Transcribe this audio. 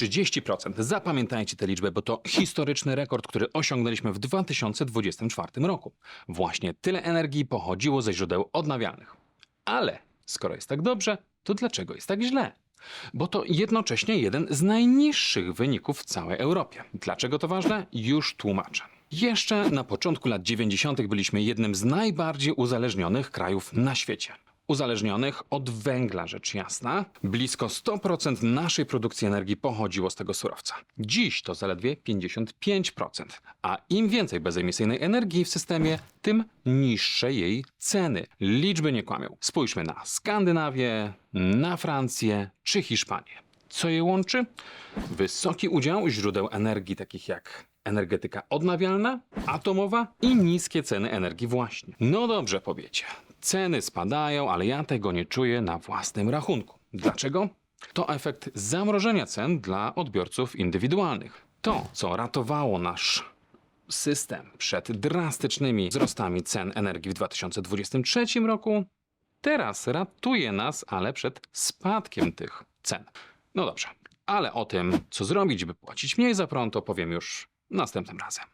30%. Zapamiętajcie tę liczbę, bo to historyczny rekord, który osiągnęliśmy w 2024 roku. Właśnie tyle energii pochodziło ze źródeł odnawialnych. Ale skoro jest tak dobrze, to dlaczego jest tak źle? Bo to jednocześnie jeden z najniższych wyników w całej Europie. Dlaczego to ważne? Już tłumaczę. Jeszcze na początku lat 90. byliśmy jednym z najbardziej uzależnionych krajów na świecie. Uzależnionych od węgla, rzecz jasna. Blisko 100% naszej produkcji energii pochodziło z tego surowca. Dziś to zaledwie 55%. A im więcej bezemisyjnej energii w systemie, tym niższe jej ceny. Liczby nie kłamią. Spójrzmy na Skandynawię, na Francję czy Hiszpanię. Co je łączy? Wysoki udział źródeł energii takich jak energetyka odnawialna, atomowa i niskie ceny energii właśnie. No dobrze powiecie. Ceny spadają, ale ja tego nie czuję na własnym rachunku. Dlaczego? To efekt zamrożenia cen dla odbiorców indywidualnych. To, co ratowało nasz system przed drastycznymi wzrostami cen energii w 2023 roku, teraz ratuje nas, ale przed spadkiem tych cen. No dobrze, ale o tym, co zrobić, by płacić mniej za prąd, opowiem już następnym razem.